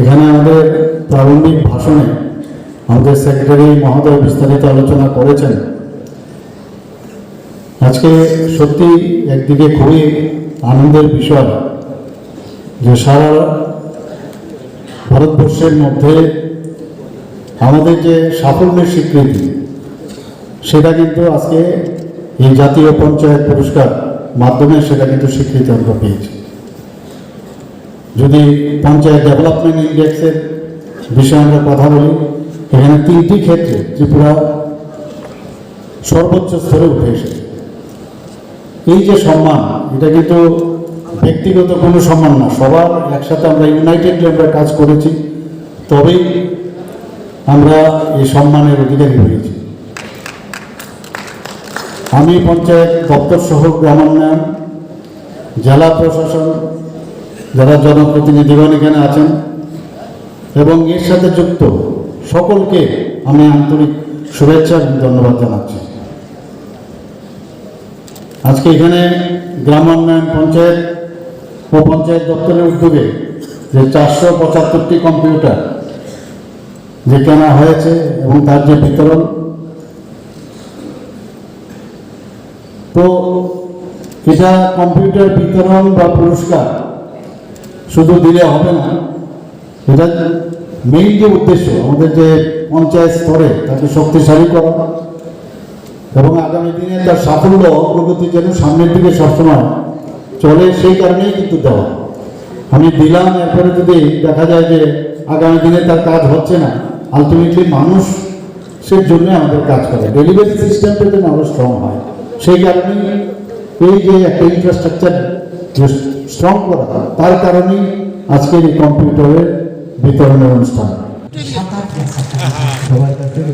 এখানে আমাদের প্রারম্ভিক ভাষণে আমাদের সেক্রেটারি মহোদয় বিস্তারিত আলোচনা করেছেন। আজকে সত্যি একদিকে খুবই আনন্দের বিষয় যে সারা ভারতবর্ষের মধ্যে আমাদের যে সাফল্যের স্বীকৃতি, সেটা কিন্তু আজকে এই জাতীয় পঞ্চায়েত পুরস্কার মাধ্যমে সেটা কিন্তু স্বীকৃতি আমরা পেয়েছি। যদি পঞ্চায়েত ডেভেলপমেন্ট ইন্ডেক্সের বিষয়ে আমরা কথা বলি, এখানে তিনটি ক্ষেত্রে ত্রিপুরা সর্বোচ্চ স্তরে উঠে এসেছে। এই যে সম্মান, এটা কিন্তু ব্যক্তিগত কোনো সম্মান না, সবার একসাথে আমরা ইউনাইটেডলি আমরা কাজ করেছি, তবেই আমরা এই সম্মানের অধিকারী হয়েছি। আমি পঞ্চায়েত দপ্তর সহ গ্রামোন্নয়ন জেলা প্রশাসন যারা জনপ্রতিনিধিগণ এখানে আছেন এবং এর সাথে যুক্ত, সকলকে আমি আন্তরিক শুভেচ্ছা এবং ধন্যবাদ জানাচ্ছি। আজকে এখানে গ্রাম উন্নয়ন পঞ্চায়েত ও পঞ্চায়েত দপ্তরের উদ্যোগে যে চারশো পঁচাত্তরটি কম্পিউটার যে কেনা হয়েছে এবং তার যে বিতরণ, তো এটা কম্পিউটার বিতরণ বা পুরস্কার শুধু দিলে হবে না। এটা মেইন যে উদ্দেশ্য, আমাদের যে পঞ্চায়েত স্তরে তাকে শক্তিশালী করা এবং আগামী দিনে তার সাফল্য অগ্রগতি যেন সামনের দিকে সবসময় চলে, সেই কারণেই কিন্তু দেওয়া। আমি দিলাম, এরপরে যদি দেখা যায় যে আগামী দিনে তার কাজ হচ্ছে না আলটিমেটলি মানুষ সে জন্য আমাদের কাজ করে। ডেলিভারি সিস্টেমটা যেন আরও স্ট্রং হয়। সেই কারণেই এই যে একটা ইনফ্রাস্ট্রাকচার স্ট্রং করা তার কারণেই আজকের এই কম্পিউটারের বিতরণের অনুষ্ঠান। সবার কাছ থেকে